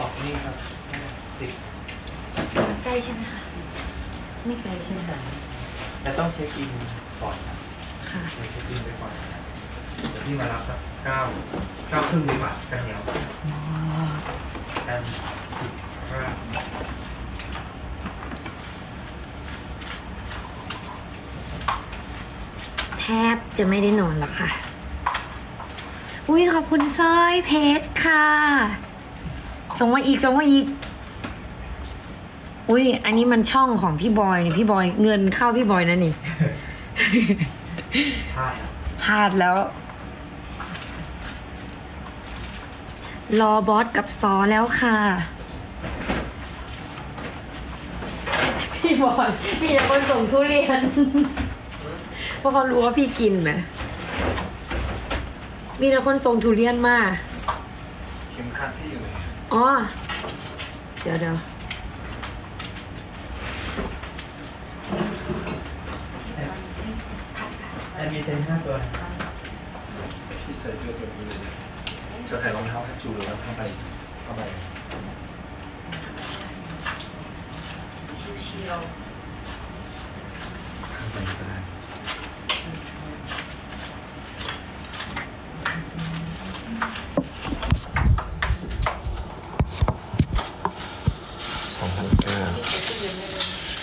ออกนี่ครับติดใกล้ใช่ไหมคะไม่ไกลใช่ไหมคะแต่ต้องเช็คอินก่อนนะค่ะเช็คอินไปก่อนนะเดี๋ยวพี่มารับสักเก้าเก้าครึ่งดีกว่ากันเหนียวกันสิบห้าแทบจะไม่ได้นอนแล้วค่ะ อุ้ยขอบคุณสร้อยเพชรค่ะ ส่งมาอีกส่งมาอีก อุ้ยอันนี้มันช่องของพี่บอยนี่พี่บอยเงินเข้าพี่บอยนะนี่ พลาดนะพลาดแล้ว รอบอสกับซอแล้วค่ะ พี่บอยมีแต่คนส่งทุเรียน เพราะเขารู้ว่าพี่กินไหมมีแต่คนส่งทุเรียนมา เข็มขัดที่อยู่ไหนอ๋ อ เดี๋ยวเดี๋ยวแต่มีเซนห้าตัวนะที่ใส่เสื้อตัวนี้เลยจะใส่รองเท้าแคชชูแล้วเข้าไปเข้าไปชิวเข้าไปก็ได้สองพันเก้า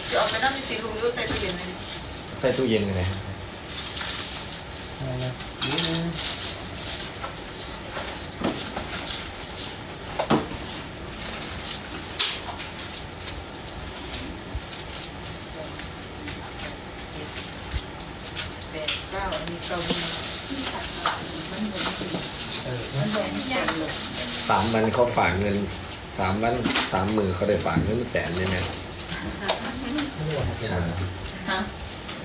เดี๋ยวเอาไปนั่งในตีรูรู้ใส่ตู้เย็นเลย ใส่ตู้เย็นเลยนะ อะไรนะนี่นะ แปดเก้าอันนี้เก้าหนึ่งมันเหมือน เออ มันเห มือนแก่เลยสามวันเขาฝากเงินสามวันสามหมื่นเขาได้ฝากเงินแสนเลยนะไม่ไหวใช่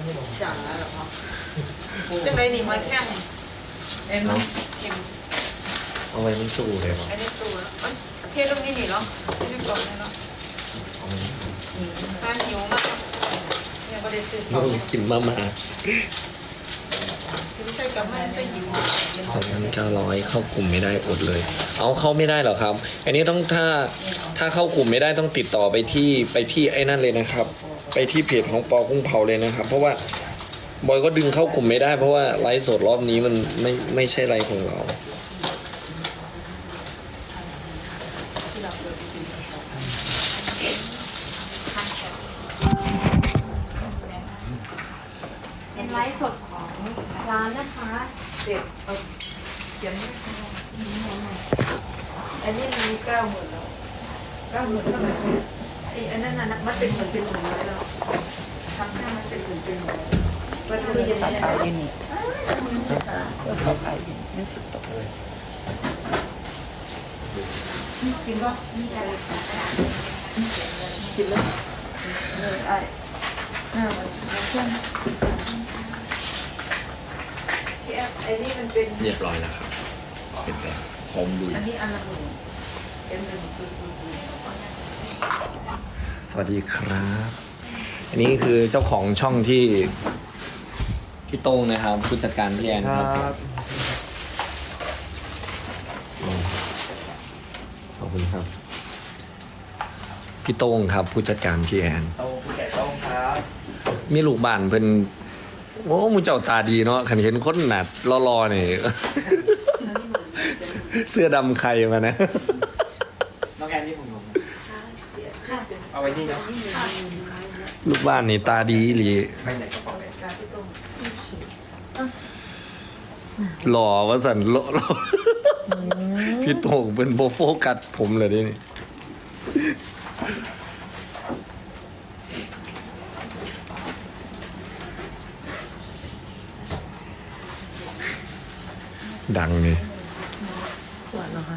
ฮะฉาเหรอครับจังไรนี่มาแข่งเอ็นมันเอ็มเอาไว้ในตู้เลยวะไอ้นี่ตัวมันเทลูกนี่นี่เนาะรีบก่อนเลยเนาะเอาไว้ทานหิวมากยังไม่ได้ซื้อขลูองกินมามาใส่กับมันใส่หิวสองพันเก้าร้อยเข้ากลุ่มไม่ได้อดเลย เอาเข้าไม่ได้เหรอครับ อันนี้ต้องถ้าถ้าเข้ากลุ่มไม่ได้ต้องติดต่อไปที่ไปที่ไอ้นั่นเลยนะครับ ไปที่เพจของปอกุ้งเผาเลยนะครับ เพราะว่าบอยก็ดึงเข้ากลุ่มไม่ได้ เพราะว่าไลฟ์สดรอบนี้มันไม่ไม่ใช่ไลฟ์ของเรา เป็นไลฟ์สดของร้านนะคะเด็ดเอาเขียนไม่ได้อันนี้มีเก้าหมื่นแล้วเก้าหมื่นเท่าไหร่ไอ้อันนั้นน่ะมันเป็นหมื่นเป็นหมื่นร้อยแล้ว เป็นหมื่นเป็นหมื่นร้อยว่าทำยังไงขายยินนี่เขาขายยินไม่สิบตกกินป่ะมีอะไรกินเลยเลยไอ้หน้ามันมันเครื่องที่แอปไอ้นี่มันเป็นเรียบร้อยแล้วครับ เสร็จแล้วพร้อมลุยอันนี้อันละหมื่นเป็นหนึ่งสวัสดีครับ อันนี้คือเจ้าของช่องที่พี่โต้งนะครับผู้จัดการพี่แอนคครัรับบขอบคุณครับ พี่โต้งครับ ผู้จัดการพี่แอน โตผู้แก่ต้องครับมีลูกบ้านเพิ่นโอ้มูเจ้าตาดีเนาะขันเห็นคนหนัดรอๆนี่ เสื้อดำใครมานะ น้องแอนนี่ผมงงเอาไว้นี่นะ ลูกบ้านนี่ตาดีหลีหระเหล่อว่าสันโลโลพี่โต่งเป็นโบโฟกัสผมเลยดินี่ดังนี่ปวดเหรอคะ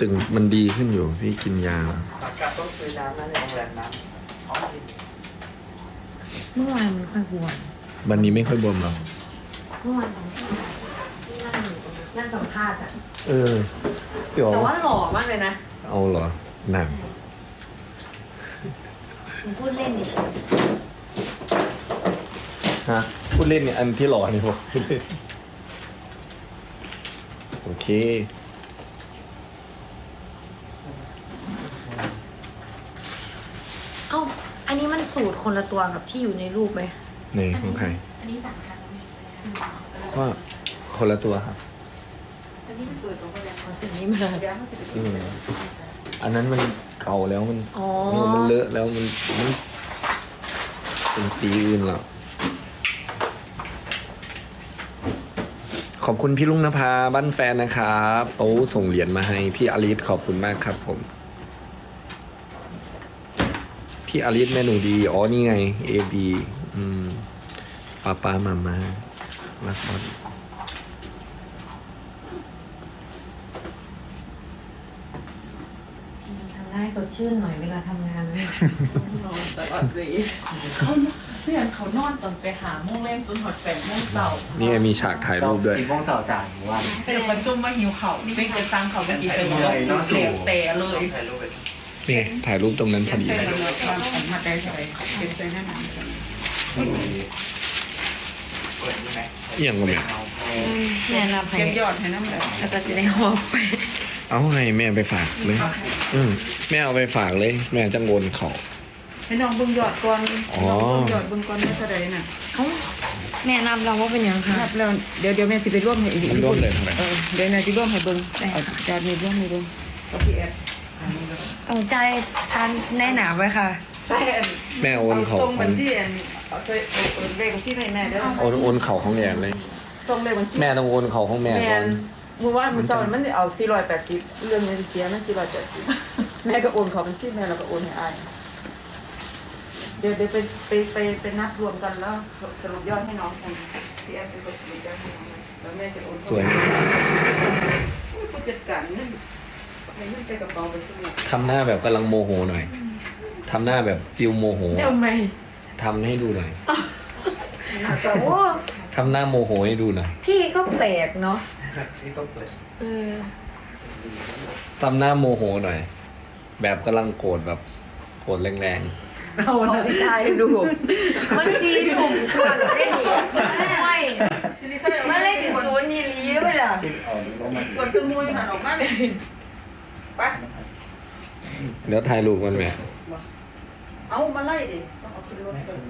ตึงมันดีขึ้นอยู่พี่กินยา หลังจากต้องซื้อน้ำนะในโรงแรมน้ เมื่อวานมันค่อยบวมวันนี้ไม่ค่อยบวมหรอกเมื่อวานของที่ที่นั่งอยู่ตรงนี้นั่งสัมภาษณ์อะเออ เสียวแต่ว่าหล่อมากเลยนะเอาเหรอหนักหนูพูดเล่นดิฉันฮะพูดเล่นเนี่ยอันที่หล่อนี่ผมพูดเล่นโอเค เอ้า อันนี้ มันสูตรคนละตัวกับที่อยู่ในรูปไหมในของใครอันนี้สั่งค่ะว่าคนละตัวครับอันนี้มันสวยตรงกันแล้วขอสิ่งนี้มาเดี๋ยวมันจะเป็นอืมอันนั้นมันเก่าแล้วมันอ๋อมันเลอะแล้วมันมันเป็นสีอื่นแล้วขอบคุณพี่ลุงนภาบ้านแฟนนะครับโอ้ส่งเหรียญมาให้พี่อลิสขอบคุณมากครับผม พี่อลิสแม่หนูดี อ๋อ นี่ไงเอบีอืมป้าป้ามามารักบอลทำได้สดชื่นหน่อยเวลาทำงานนะนอนตลอดเลยเขาเพื่อนเขานอนตอนไปหาโมงเล่นจนหอดแปดโมงเสาร์นี่ไงมีฉากถ่ายรูปด้วย สี่โมงสาวจ่ายวันเสร็จประจุมมาหิวเขานี่เป็นจะสั่งเขาไปกินเป็นเหลวแต่เลย ถ่ายรูปไป นี่ไงถ่ายรูปตรงนั้นพอดีใส่เลยระเบิดความสัมผัสได้ใช่เป็นใจหน้าหนาวเปิดนี่ไหมเอียงกว่าแม่แนะนำให้เก็บยอดให้น้ำเลยแล้วก็จะได้หอบไป เอาให้แม่ไปฝากเลย อืมแม่เอาไปฝากเลย แม่จะโงนเขาให้น้องบึงยอดก่อนอ๋อน้องบึงยอดบึงก่อนไม่เท่าไรน่ะเอ้าแนะนำเราว่าเป็นยังคะครับแล้วเดี๋ยวเดี๋ยวแม่จะไปร่วมให้อีกมันร่วมเลยทำไมเออเดี๋ยวแม่จะร่วมให้เบิ้งจานมีร่วมมีร่วมกับพี่แอด เอาใจทานแน่หนาไว้ค่ะ ใช่อันแม่โอนเขาตรงขบัองญชีอันเอาไปโอนเลขบัญชีให้แม่เด้อโอนโอนเขาของแอนเลย ตรงเลขบัญชีแม่ต้องโอนเขาของแม่แม่ก่อนนมือว่ามือตอนมันเอา480เรื่องเงินเสียมัน480แม่ก็โอนเขอบัญชีแม่แล้วก็โอนให้อ้ายเดี๋ยวเดี๋ยวไปไปไปไปนับรวมกันแล้วสรุปยอดให้น้องกันที่แอดเป็นคนสรุปยอดให้น้องแล้วแม่จะโอนสวยผู้จัดการเงินให้เงินไปกระเป๋าไปทุกอย่าง ทำหน้าแบบกำลังโมโหหน่อยทำหน้าแบบฟิลโมโหเดี๋ยวไหมทำให้ดูหน่อยโอ้ทำหน้าโมโหให้ดูหน่อยพี่ก็แปลกเนาะนี่ก็เปิดเออทำหน้าโมโหหน่อย แบบกำลังโกรธแบบโกรธแรงเอาขอนะสิทายดู มันจีถุงชวนได้หนิไม่มันเลขติดศูนย์นี่ลีไปล่ะ กดตัวมุยหันออกมาเลย ไปๆเดี๋ยวถ่ายรูปกันแม่เอามาไล่ดิต้องเอาขึ้นรถก่อน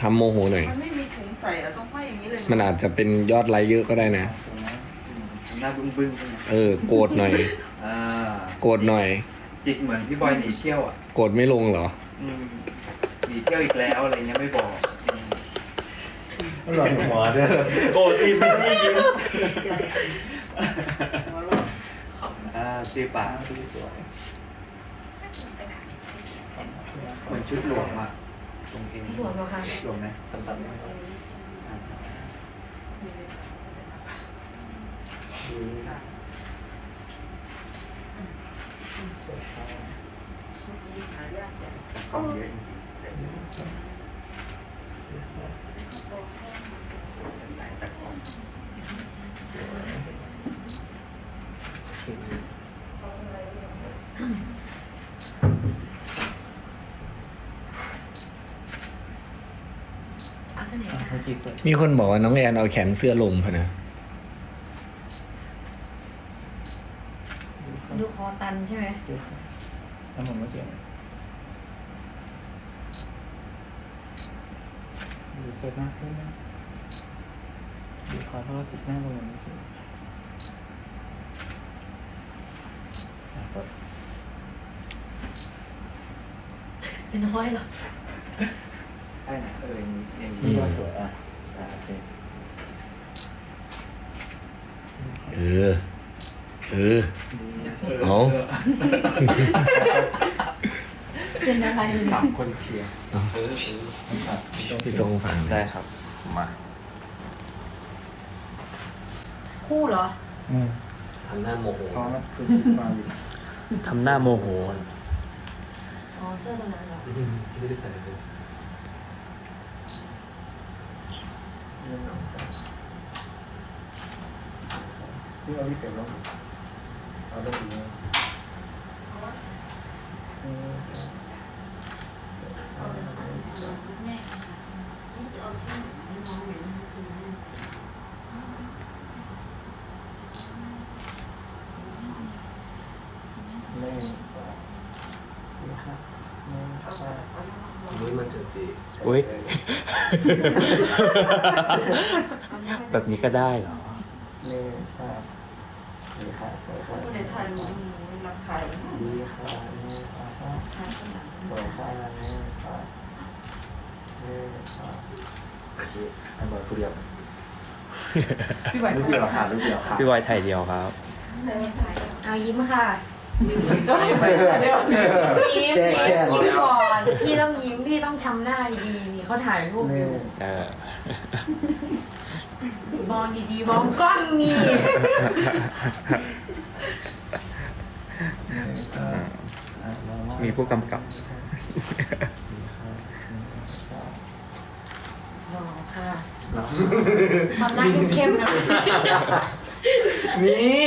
ทำโมโหหน่อย มันไม่มีถุงใส่อะต้องไห้อย่างนี้เลยมันอาจจะเป็นยอดไลค์เยอะก็ได้นะ หน้าบึ้งบึ้งๆใช่ไหมเออ โกรธหน่อย อ่าโกรธหน่อย จิกเหมือนพี่บอยหนีเที่ยวอะโกรธไม่ลงเหรออืมหนีเที่ยวอีกแล้วอะไรเงี้ยไม่บอกหลอนหัวเด้อโกรธที่ไม่ได้ยิ้ม อ่าจือปากสวยเหมือนชุดหลวงอะตรงนี้หลวมเหรอคะหลวงไหมตัดๆไหมอ่าโอ้เอา เสน่ห์จ้ะเมื่อกี้เปิดมีคนบอกว่าน้องแอนเอาแขนเสื้อลงพะนะ ดูคอตันใช่ไหมทำผมเมื่อกี้ดูเปิดมากขึ้นนะดูขอโทษจิตหน้าลงเมื่อกี้อะก็เป็นน้อยเหรอ ได้นะเอออย่างนี้อย่างนี้ก็สวยอะอ่าโอ เคเออ เออ เอา เป็นอะไรถามคนเชียร์เออพี่ตรงฟังได้ครับ มาคู่เหรออืมทำหน้าโมโหซ้อนแล้วคือมาอยู่ทำหน้าโมโหอ๋อเสื้อตัวนั้นเหรอ ไม่ได้ใส่เล ยที่เอาที่เก็บแล้วเอาได้ดีไหมหนึ่งสองหนึ่งสองนี่ครับหนึ่งสองนี่มันจะสีอุ้ยแบบนี้ก็ได้เหรอหนึ่งสองนี่ค่ะสวยค่ะในไทยมันรับขายดีค่ะหนึ่งสองสามสวยค่ะหนึ่งสองหนึ่งสองอันบอยผู้เดียวพี่ไหวลูกเดียวค่ะลูกเดียวค่ะพี่บอยถ่ายเดียวครับ เอายิ้มค่ะ ยิ้มแก้แก้ยิ้มก่อนพี่ต้องยิ้มพี่ต้องทำหน้าดีๆนี่เขาถ่ายรูปอยู่เออมองดีๆมองกล้องนี่มีผู้กำกับรอค่ะทำหน้าเข้มๆนะ นี่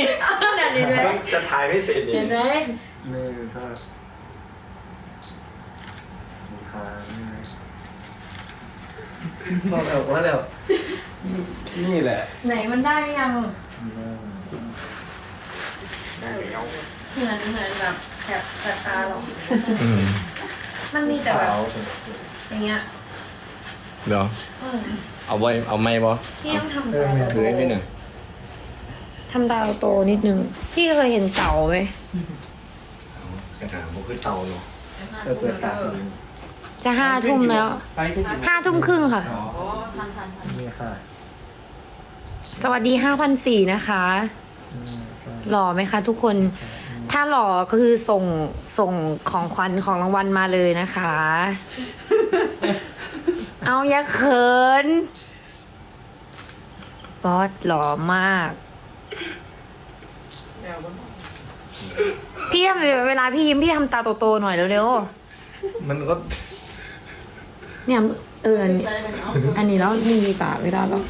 เดี๋ยวเดี๋ยวเดี๋ยวจะถ่ายไม่เสร็จนี่เดี๋ยวเดี๋ยวหนึ่งสองนี่ค่ะนี่พอแล้วว่าแล้ว นี่แหละ ไหนมันได้ยังได้แล้วเหมือนเหมือนแบบแสบแสบตาหรออืมมันมีแต่แบบอย่างเงี้ยเดี๋ยวอืมเอาไว้เอาไม่บอพี่ต้องทำตาโตถือให้พี่หนึ่ง ทำตาโตนิดนึง พี่เคยเห็นเต่าไหมกระถางมันคือเตาเนาะเออเปิดตาดูจะห้าทุ่มแล้วไปที่อยู่ห้าทุ่มครึ่งค่ะ โอ้ทันทันทันนี่ค่ะสวัสดีห้าพันสี่นะคะหนึ่งสองหล่อไหมคะทุกคน ถ้าหล่อก็คือส่งส่งของขวัญของรางวัลมาเลยนะคะ เอาอย่าเขิน บอสหล่อมากแนวบน พี่ทำเวลาพี่ยิ้มพี่ทำตาโตๆหน่อยเร็วมันก็ๆเนี่ยเอออันนี้อันนี้แล้วมีตาไม่ได้แล้ว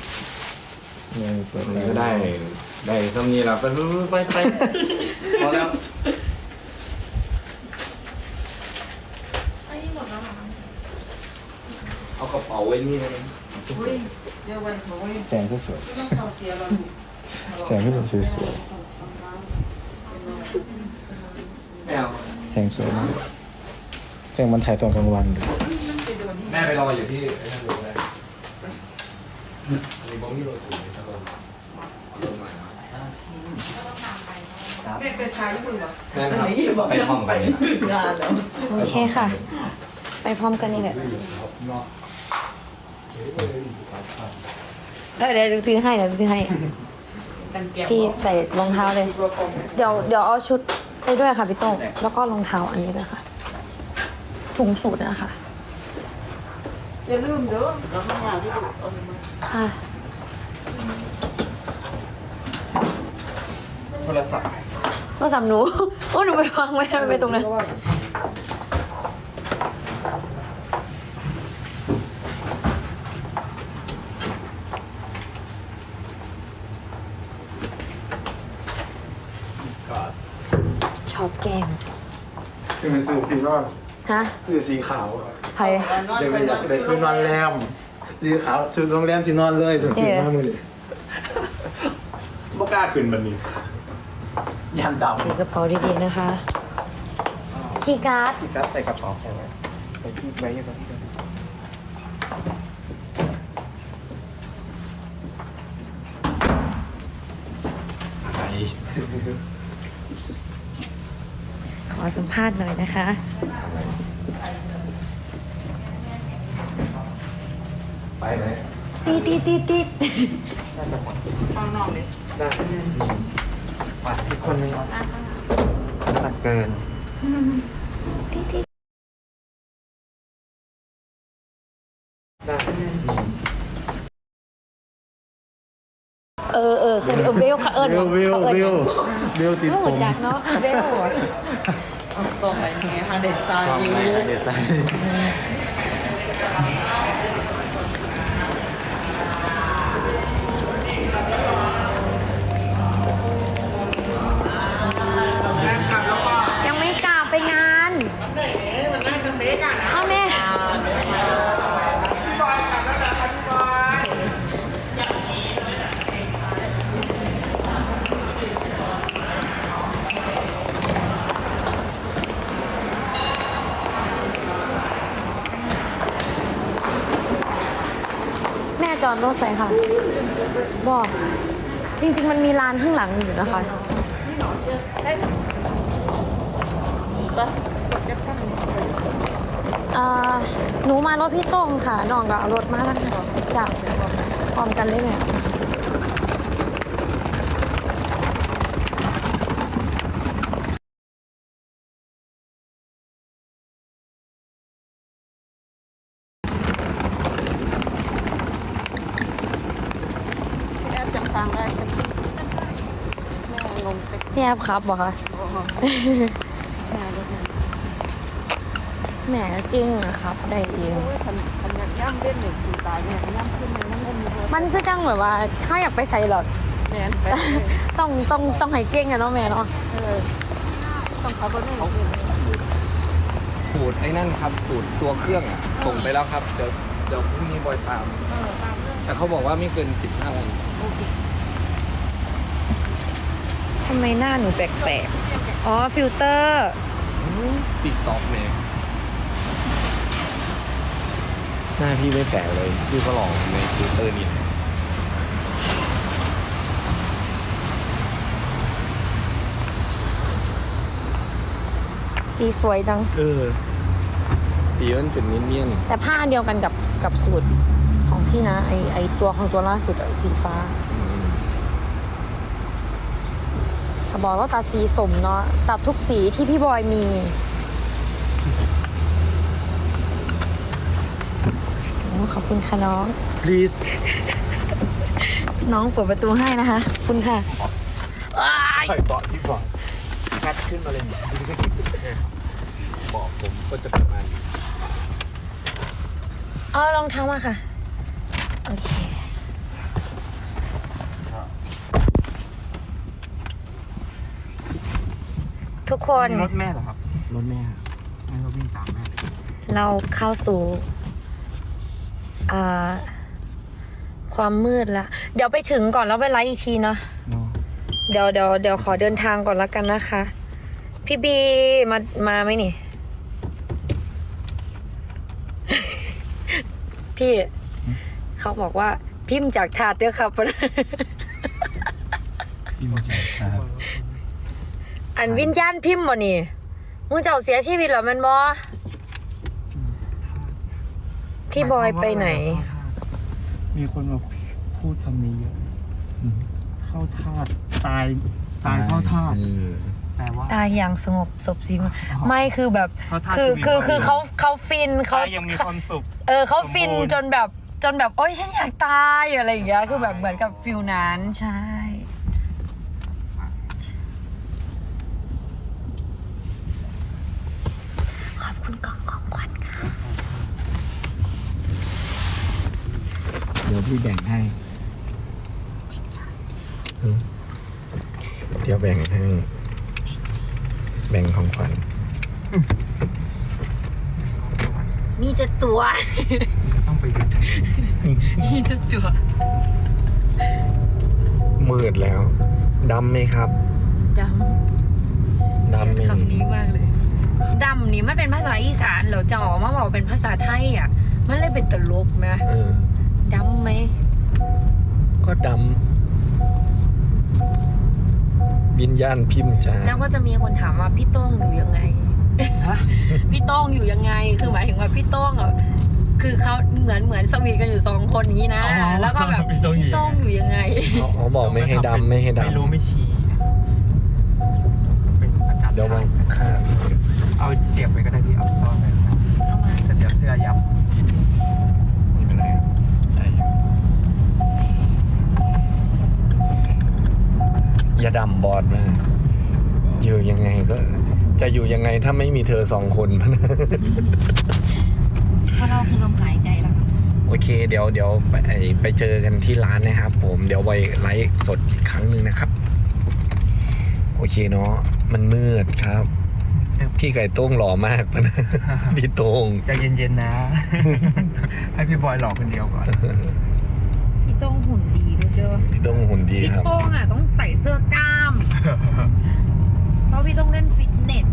หนึ่งเปิดมันตาก็ได้ ได้ซ้ำนี่ละไปไปไปพอแล้วเอากระเป๋าไว้นี่นะอุ้ยเดี๋ยววันเขาไว้แสงก็สวยต้องเขาเสียเราดู แสงก็เป็นสวยแม่เอาๆแสงสวยมากแสงมันถ่ายตอนกลางวันดูแม่ไปรออยู่ที่ไอ้นั่นเลยได้มีบอมมี่โรถูในตลาดเอาลงมาแม่เป็นชายญี่ปุ่นเหรอแม่ครับไปห้องไปนะงานแล้วโอเคค่ะ ไปพร้อมกันนี่แหละเออเดี๋ยวดูซื้อให้เดี๋ยวดูซื้อให้กันแก้ว ที่ใส่รองเท้าเลยตัวกองเดี๋ยวเดี๋ยวเอาชุดไปด้วยค่ะพี่โต้งแล้วก็รองเท้าอันนี้ด้วยค่ะ ถุงสูตรนะคะอย่าลืมเด้อเราทำงานที่ดูเอาไปมาค่ะโทรศัพท์โทรศัพท์หนู โอ้หนูไปวางไว้ไปตรงนั้นชอบแกล้ง จะเป็นสูสีนอนฮะซื้อสีขาวอะใครจะเป็นอยากได้คือนอนแรมสีขาวชุดโรงแรมสีนอนเลยถึงสีห้าหมื่นบ่กล้าขึ้นบันนี้ยันดำถือกระเป๋าดีๆนะคะคีย์การ์ดที่กัดใส่กระเป๋าใส่ไว้ใส่ที่ไว้ยังไงไปข อสัมภาษณ์หน่อยนะคะ ไปไหมตีตีตีตีข้างนอกเลยปัดอีกคนนึงปัดเกินตีตีเออเออสวัสดีเออเบลค่ะเอิญเบลเบลเขาเบเอิญลเบลติดไม่ผหัวมจักเนาะเบล เอาซองไปไงฮะเดสไตล์ซองยูไหนเดสไตล์ แม่จอดรถใส่ค่ะบอกจริง ๆ มันมีร้านข้างหลังอยู่นะคะเอ่อหนูมารถพี่โต้งค่ะน้องก็เอารถมาแล้วค่ะจากพร้อมกันเลยไหม พี่แอฟครับบอกค่ะแหมจริงนะครับได้เองคันคันอยากย่ำเล่นหนึ่งสีตายเนี่ยย่ำขึ้นมันนั่งเล่นอยู่บนมันคือจังแบบว่าถ้าอยากไปใส่หรอกแมนไปเลยต้องต้องต้องให้เก่งอะเนาะแม่เนาะเออต้องขับรถไม่หลงขูดไอ้นั่นครับขูดตัวเครื่องอะส่งไปแล้วครับ เดี๋ยวเดี๋ยวพรุ่งนี้บอยตามแต่เขาบอกว่าไม่เกินสิบห้าวัน ทำไมหน้าหนูแปลกๆ อ๋อ ฟิลเตอร์ ติดตอกแม่หน้าพี่ไม่แปลกเลยพี่ก็หล่อในทวิตเตอร์นี่สีสวยจัง เออสีมันเป็นเนียนแต่ผ้าเดียวกันกับกับสูตรของพี่นะ ไอไอตัวของตัวล่าสุดอะสีฟ้า ๆ อืมแต่บอกว่าตัดสีสมเนาะตัดทุกสีที่พี่บอยมีโอ้ขอบคุณค่ะน้อง please น้องเปิดประตูให้นะคะขอบคุณค่ะอ้ายใส่เบาะที่เบาะคัดขึ้นมาเลยบอกผมก็จะประมาณนี้เอารองเท้ามาค่ะ โอเค ทุกคน รถแม่เหรอครับ รถแม่แม่ก็วิ่งตามแม่ไปเราเข้าสู่อ่าความมืดละเดี๋ยวไปถึงก่อนแล้วไปไลฟ์อีกทีเนาะเนาะเดี๋ยวเดี๋ยวเดี๋ยวขอเดินทางก่อนละกันนะคะ พี่บีมามาไหมนี่ พี่ เขาบอกว่า พิมพ์จากถาดเด้อครับพี่มาจากครับ อันวิญญาณพิมพ์บ่นี่มึงเจ้าเสียชีวิตเหรอแมันบอพี่บอยไปไหน มีคนมาพูดคำนี้เยอะอืมเข้าทาสตายตายเข้าทาสอืมแปลว่า ตายอย่างสงบศพสีมือไม่คือแบบ เขาทาสคือชีวิตคือไว้คือเขาเขาฟินเขา ตายยังมีความสุข เออเขาฟินสมบูรณ์ จนแบบจนแบบ โอ๊ยฉันอยากตายอะไรอย่างเงี้ยคือแบบเหมือนกับฟิลนั้นใช่ ขอบคุณกล่องของขวัญค่ะ เดี๋ยว พี่แบ่งให้อืมเดี๋ยวแบ่งให้ แบ่งของขวัญมีแต่ตัว ต้องไปดูมีแต่ตัว มืดแล้ว ดำไหมครับ ดำ ดำไหมคำนี้มากเลย ดำนี่มันเป็นภาษาอีสานเหรอจะออกมาบอกเป็นภาษาไทยอะ มันเลยเป็นตลกนะ เออดำ ไหม ก็ดำวิญญาณพิมพ์จาแล้วก็จะมีคนถามว่าพี่โต้งอยู่ยังไง พี่โต้งอยู่ยังไง คือหมายถึงว่าพี่โต้งอะคือเขาเหมือนเหมือนสวีทกันอยู่สองคนอย่างนี้นะ แล้วก็แบบพี่โต้งอยู่ยังไงอ๋ออ๋อบอกไม่ให้ดำไม่ให้ดำไม่รู้ไม่ชี้เป็นอากาศเดี๋ยวมันค่าเอาเสียบไปก็ได้พี่เอาซ่อนไปเอามาแต่เดี๋ยวเสื้อยับ ดัมบอดมากอยู่ยังไงก็ จะอยู่ยังไงถ้าไม่มีเธอสองคนเพราะเราคือลมหายใจแล้วโอเค เดี๋ยวเดี๋ยวไปไปเจอกันที่ร้านนะครับ ผมเดี๋ยวไว้ไลฟ์สดอีกครั้งหนึ่งนะครับ โอเคเนาะมันมืดครับ พี่ไก่โต้งหล่อมากปะนะพี่โต้งใจเย็นๆนะ ให้พี่บอยหลอกคนเดียวก่อน พี่โต้งหุ่นดีด้วย เพี่ต้องหุ่นดีครับพี่ป้งอะต้องใส่เสื้อกล้าม เพราะพี่ต้องเล่นฟิตเนส